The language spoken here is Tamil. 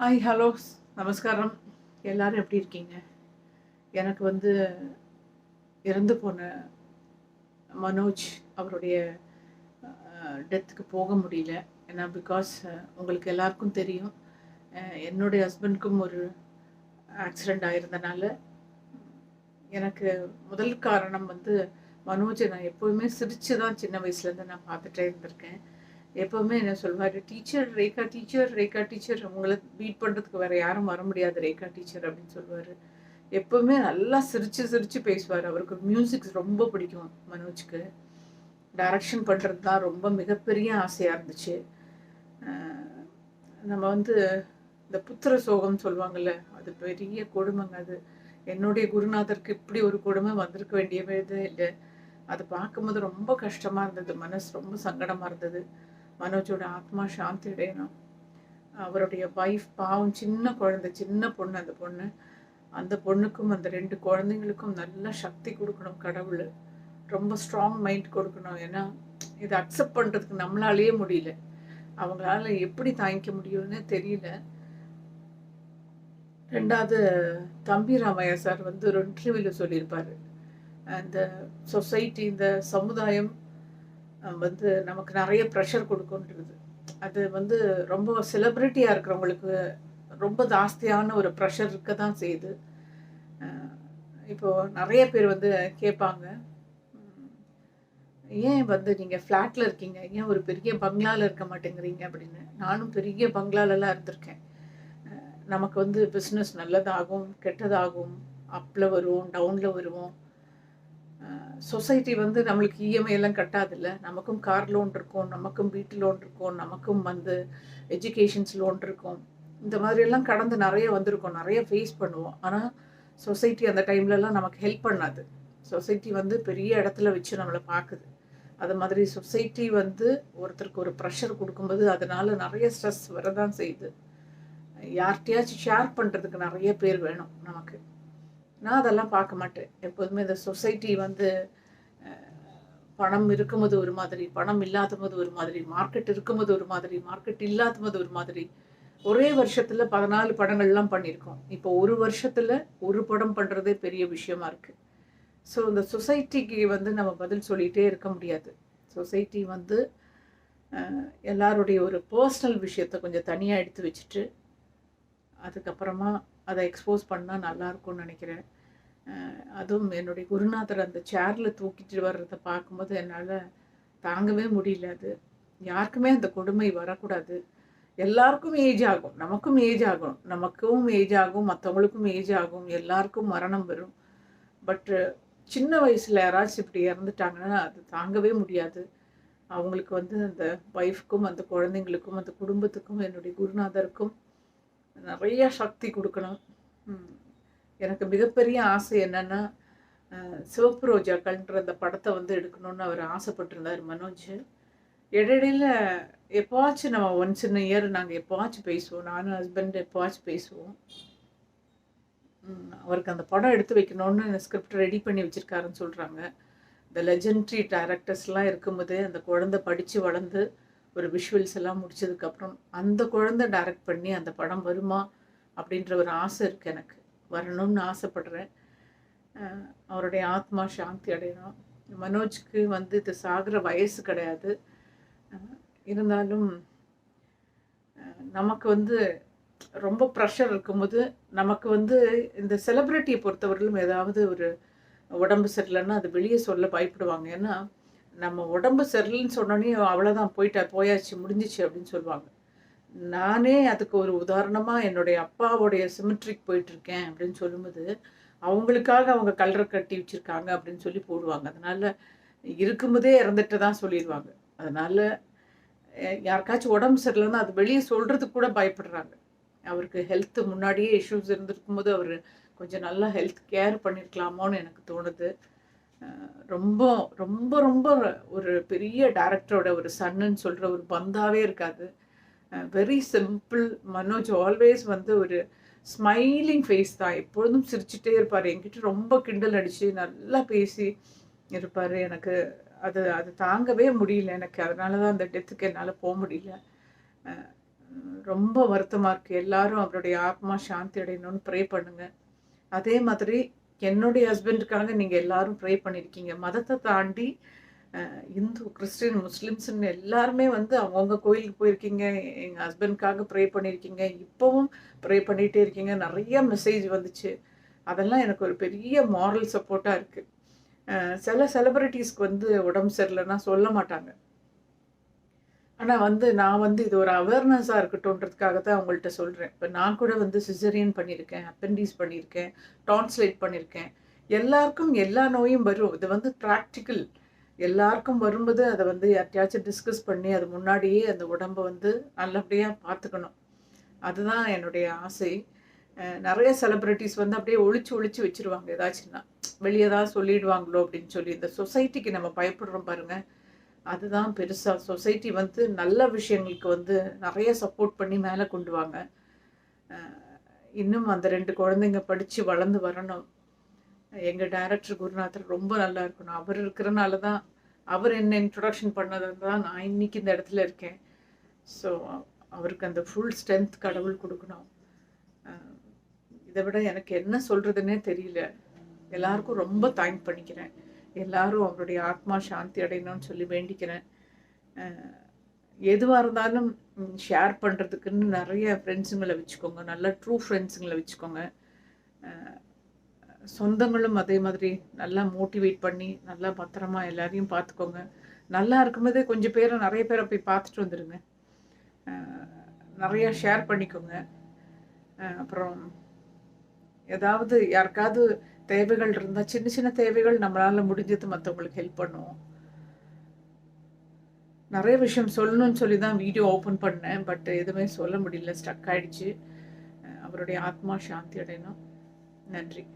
ஹாய் ஹலோ நமஸ்காரம் எல்லோரும் எப்படி இருக்கீங்க? எனக்கு வந்து இறந்து போன மனோஜ் அவருடைய டெத்துக்கு போக முடியல. ஏன்னா பிகாஸ் உங்களுக்கு எல்லாருக்கும் தெரியும். என்னுடைய ஹஸ்பண்ட்க்கும் ஒரு ஆக்சிடெண்ட் ஆயிருந்தனால எனக்கு முதல் காரணம் வந்து மனோஜை நான் எப்போவுமே சிரித்து தான் சின்ன வயசுலேருந்து நான் பார்த்துட்டே இருந்திருக்கேன். எப்போவுமே என்ன சொல்வார் teacher Rekha teacher Rekha teacher. உங்களை பீட் பண்ணுறதுக்கு வேற யாரும் வர முடியாது ரேகா டீச்சர் அப்படின்னு சொல்லுவார் எப்போவுமே நல்லா சிரிச்சு சிரிச்சு பேசுவார். அவருக்கு மியூசிக் ரொம்ப பிடிக்கும் மனோஜ்க்கு. டைரக்ஷன் பண்ணுறது தான் ரொம்ப மிகப்பெரிய ஆசையாக இருந்துச்சு. நம்ம வந்து இந்த புத்திர சோகம் சொல்லுவாங்கல்ல அது பெரிய கொடுமைங்க அது. என்னுடைய குருநாதருக்கு இப்படி ஒரு கொடுமை வந்திருக்க வேண்டியவே இல்லை. அதை பார்க்கும்போது ரொம்ப கஷ்டமாக இருந்தது மனசு ரொம்ப சங்கடமாக இருந்தது. மனோஜோட ஆத்மா சாந்தி அடையணும். அவருடைய வைஃப் பாவம் சின்ன குழந்தை சின்ன பொண்ணு அந்த பொண்ணு. அந்த பொண்ணுக்கும் அந்த ரெண்டு குழந்தைங்களுக்கும் நல்ல சக்தி கொடுக்கணும் கடவுள். ரொம்ப ஸ்ட்ராங் மைண்ட் கொடுக்கணும். ஏன்னா இதை அக்செப்ட் பண்ணுறதுக்கு நம்மளாலேயே முடியல. அவங்களால எப்படி தாங்கிக்க முடியும்னு தெரியல. ரெண்டாவது தம்பி ராமையா சார் வந்து ஒரு இன்டர்வியூவில் சொல்லியிருப்பார். அந்த சொசைட்டி இந்த சமுதாயம் வந்து நமக்கு நிறைய ப்ரெஷர் கொடுக்குன்றது அது வந்து ரொம்ப செலிப்ரிட்டியாக இருக்கிறவங்களுக்கு ரொம்ப ஜாஸ்தியான ஒரு ப்ரெஷர் இருக்க தான் செய்யுது இப்போது நிறைய பேர் வந்து கேட்பாங்க. ஏன் வந்து நீங்கள் ஃப்ளாட்டில் இருக்கீங்க? ஏன் ஒரு பெரிய பங்களாவில் இருக்க மாட்டேங்கிறீங்க? அப்படின்னு. நானும் பெரிய பங்களாலலாம் இருந்திருக்கேன். நமக்கு வந்து பிஸ்னஸ் நல்லதாகும் கெட்டதாகும். அப்பில் வருவோம் டவுனில் வருவோம். சொசைட்டி வந்து நம்மளுக்கு இஎம்ஐ எல்லாம் கட்டாதில்ல. நமக்கும் கார் லோன் இருக்கும் நமக்கும் வீட்டு லோன் இருக்கும் நமக்கும் வந்து எஜுகேஷன்ஸ் லோன் இருக்கும். இந்த மாதிரி எல்லாம் கடந்து நிறைய வந்திருக்கோம் நிறைய ஃபேஸ் பண்ணுவோம். ஆனால் சொசைட்டி அந்த டைம்லலாம் நமக்கு ஹெல்ப் பண்ணாது. சொசைட்டி வந்து பெரிய இடத்துல வச்சு நம்மளை பார்க்குது அது மாதிரி சொசைட்டி வந்து ஒருத்தருக்கு ஒரு ப்ரெஷர் கொடுக்கும்போது அதனால் நிறைய ஸ்ட்ரெஸ் வரதான் செய்யுது. யார்கிட்டயாச்சும் ஷேர் பண்ணுறதுக்கு நிறைய பேர் வேணும் நமக்கு. நான் அதெல்லாம் பார்க்க மாட்டேன். எப்போதுமே இந்த சொசைட்டி வந்து பணம் இருக்கும்போது ஒரு மாதிரி பணம் இல்லாத போது ஒரு மாதிரி மார்க்கெட் இருக்கும்போது ஒரு மாதிரி மார்க்கெட் இல்லாத போது ஒரு மாதிரி. ஒரே வருஷத்துல பதினாலு படங்கள்லாம் பண்ணியிருக்கோம். இப்போ ஒரு வருஷத்துல ஒரு படம் பண்றதே பெரிய விஷயமா இருக்கு. ஸோ இந்த சொசைட்டிக்கு வந்து நம்ம பதில் சொல்லிகிட்டே இருக்க முடியாது. சொசைட்டி வந்து எல்லாருடைய ஒரு பர்சனல் விஷயத்தை கொஞ்சம் தனியாக எடுத்து வச்சுட்டு அதுக்கப்புறமா அதை எக்ஸ்போஸ் பண்ணால் நல்லாயிருக்கும்னு நினைக்கிறேன். அதுவும் என்னுடைய குருநாதர் அந்த சேரில் தூக்கிட்டு வர்றதை பார்க்கும்போது என்னால் தாங்கவே முடியல அது. யாருக்குமே அந்த கொடுமை வரக்கூடாது. எல்லாருக்கும் ஏஜ் ஆகும். நமக்கும் ஏஜ் ஆகும். நமக்கும் ஏஜ் ஆகும். மற்றவங்களுக்கும் ஏஜ் ஆகும். எல்லாருக்கும் மரணம் வரும். பட்டு சின்ன வயசில் யாராச்சும் இப்படி இறந்துட்டாங்கன்னா அது தாங்கவே முடியாது. அவங்களுக்கு வந்து அந்த ஒய்ஃப்க்கும் அந்த குழந்தைங்களுக்கும் அந்த குடும்பத்துக்கும் என்னுடைய குருநாதருக்கும் நிறைய சக்தி கொடுக்கணும். எனக்கு மிகப்பெரிய ஆசை என்னென்னா சிவப்பு ரோஜாக்கள்ன்ற அந்த படத்தை வந்து எடுக்கணும்னு அவர் ஆசைப்பட்டிருந்தார் மனோஜ். இடையில எப்போவாச்சும் நம்ம ஒன்ஸ் இன் இயர் நாங்கள் எப்போவாச்சும் பேசுவோம். நானும் ஹஸ்பண்ட் எப்போவாச்சும் பேசுவோம். அவருக்கு அந்த படம் எடுத்து வைக்கணும்னு ஸ்கிரிப்ட் ரெடி பண்ணி வச்சுருக்காருன்னு சொல்கிறாங்க இந்த லெஜெண்ட்ரி டேரக்டர்ஸ்லாம் இருக்கும்போது அந்த குழந்தை படித்து வளர்ந்து ஒரு விஷுவல்ஸ் எல்லாம் முடிச்சதுக்கப்புறம் அந்த குழந்தை டைரக்ட் பண்ணி அந்த படம் வருமா அப்படின்ற ஒரு ஆசை இருக்குது எனக்கு. வரணும்னு ஆசைப்படுறேன். அவருடைய ஆத்மா சாந்தி அடையணும். மனோஜ்க்கு வந்து இது சாகிற வயசு கிடையாது. இருந்தாலும் நமக்கு வந்து ரொம்ப ப்ரெஷர் இருக்கும்போது நமக்கு வந்து இந்த செலிப்ரிட்டியை பொறுத்தவரையிலும் ஏதாவது ஒரு உடம்பு சரியில்லைன்னா அது வெளியே சொல்ல பயப்படுவாங்க. ஏன்னா நம்ம உடம்பு சரியில்லைன்னு சொன்னோன்னே அவ்வளோதான் போயிட்டா போயாச்சு முடிஞ்சிச்சு அப்படின்னு சொல்லுவாங்க. நானே அதுக்கு ஒரு உதாரணமாக என்னுடைய அப்பாவுடைய சிமெட்ரிக் போயிட்டுருக்கேன் அப்படின்னு சொல்லும்போது அவங்களுக்காக அவங்க கல்லரை கட்டி வச்சுருக்காங்க அப்படின்னு சொல்லி போடுவாங்க. அதனால் இருக்கும்போதே இறந்துட்டு தான் சொல்லிடுவாங்க. அதனால் யாருக்காச்சும் உடம்பு சரியில்லைன்னா அது வெளியே சொல்கிறதுக்கு கூட பயப்படுறாங்க. அவருக்கு ஹெல்த் முன்னாடியே இஷ்யூஸ் இருந்திருக்கும் போது அவர் கொஞ்சம் நல்லா ஹெல்த் கேர் பண்ணியிருக்கலாமோன்னு எனக்கு தோணுது. ரொம்ப ரொம்ப ரொம்ப ஒரு பெரிய டேரக்டரோட ஒரு சன்னுன்னு சொல்கிற ஒரு பந்தாவே இருக்காது. வெரி சிம்பிள் மனோஜ் ஆல்வேஸ் வந்து ஒரு ஸ்மைலிங் ஃபேஸ் தான். எப்பொழுதும் சிரிச்சுட்டே இருப்பார். என்கிட்ட ரொம்ப கிண்டல் அடித்து நல்லா பேசி இருப்பார். எனக்கு அது அது தாங்கவே முடியல எனக்கு. அதனால தான் அந்த டெத்துக்கு என்னால் போக முடியல. ரொம்ப வருத்தமாக இருக்குது எல்லாரும் அவருடைய ஆத்மா சாந்தி அடையணும்னு ப்ரே பண்ணுங்க. அதே மாதிரி என்னுடைய ஹஸ்பண்டுக்காக நீங்கள் எல்லாரும் ப்ரே பண்ணியிருக்கீங்க மதத்தை தாண்டி இந்து கிறிஸ்டின் முஸ்லிம்ஸ்ன்னு எல்லாருமே வந்து அவங்கவுங்க கோயிலுக்கு போயிருக்கீங்க. எங்கள் ஹஸ்பண்ட்காக ப்ரே பண்ணியிருக்கீங்க இப்போவும் ப்ரே பண்ணிகிட்டே இருக்கீங்க. நிறைய மெசேஜ் வந்துச்சு. அதெல்லாம் எனக்கு ஒரு பெரிய மாரல் சப்போர்ட்டாக இருக்குது சில செலிப்ரிட்டிஸ்க்கு வந்து உடம்பு சரியில்லைன்னா சொல்ல மாட்டாங்க. ஆனால் வந்து நான் வந்து இது ஒரு அவேர்னஸாக இருக்கட்டும்ன்றதுக்காக தான் அவங்கள்ட்ட சொல்கிறேன் இப்போ நான் கூட வந்து சிசரியன் பண்ணியிருக்கேன் அப்பெண்டிஸ் பண்ணியிருக்கேன் டான்ஸ்லேட் பண்ணியிருக்கேன். எல்லாருக்கும் எல்லா நோயும் வரும். இது வந்து ப்ராக்டிக்கல் எல்லாருக்கும் வரும்போது அதை வந்து யார்ட்டையாச்சும் டிஸ்கஸ் பண்ணி அது முன்னாடியே அந்த உடம்பை வந்து நல்லபடியாக பார்த்துக்கணும். அதுதான் என்னுடைய ஆசை. நிறைய செலிப்ரிட்டிஸ் வந்து அப்படியே ஒழிச்சு ஒழிச்சு வச்சிருவாங்க. ஏதாச்சும்னா வெளியே தான் சொல்லிடுவாங்களோ அப்படின்னு சொல்லி இந்த சொசைட்டிக்கு நம்ம பயப்படுறோம் பாருங்கள் அதுதான் பெருசாக சொசைட்டி வந்து நல்ல விஷயங்களுக்கு வந்து நிறைய சப்போர்ட் பண்ணி மேலே கொண்டு வாங்க. இன்னும் அந்த ரெண்டு குழந்தைங்க படித்து வளர்ந்து வரணும். எங்கள் டைரக்டர் குருநாதர் ரொம்ப நல்லா இருக்கணும். அவர் இருக்கிறனால தான் அவர் என்ன இன்ட்ரொடக்ஷன் பண்ணதால் தான் நான் இன்னைக்கு இந்த இடத்துல இருக்கேன். ஸோ அவருக்கு அந்த ஃபுல் ஸ்ட்ரென்த் கடவுள் கொடுக்கணும். இதை விட எனக்கு என்ன சொல்கிறதுனே தெரியல. எல்லாருக்கும் ரொம்ப தேங்க் பண்ணிக்கிறேன். எல்லாரும் அவருடைய ஆத்மா சாந்தி அடையணும்னு சொல்லி வேண்டிக்கிறேன். எதுவாக இருந்தாலும் ஷேர் பண்ணுறதுக்குன்னு நிறைய ஃப்ரெண்ட்ஸுங்களை வச்சுக்கோங்க. நல்ல ட்ரூ ஃப்ரெண்ட்ஸுங்களை வச்சுக்கோங்க. சொந்தங்களும் அதே மாதிரி நல்லா மோட்டிவேட் பண்ணி நல்லா பத்திரமா எல்லாரையும் பார்த்துக்கோங்க. நல்லா இருக்கும்போதே கொஞ்சம் பேரை நிறைய பேரை போய் பார்த்துட்டு வந்துடுங்க நிறையா ஷேர் பண்ணிக்கோங்க. அப்புறம் ஏதாவது யாருக்காவது தேவைகள் இருந்தால் சின்ன சின்ன தேவைகள் நம்மளால் முடிஞ்சது மற்றவங்களுக்கு ஹெல்ப் பண்ணுவோம். நிறைய விஷயம் சொல்லணும்னு சொல்லி தான் வீடியோ ஓப்பன் பண்ணேன். பட் எதுவுமே சொல்ல முடியல. ஸ்டக் ஆயிடுச்சு. அஹ் அவருடைய ஆத்மா சாந்தி அடையணும். நன்றி.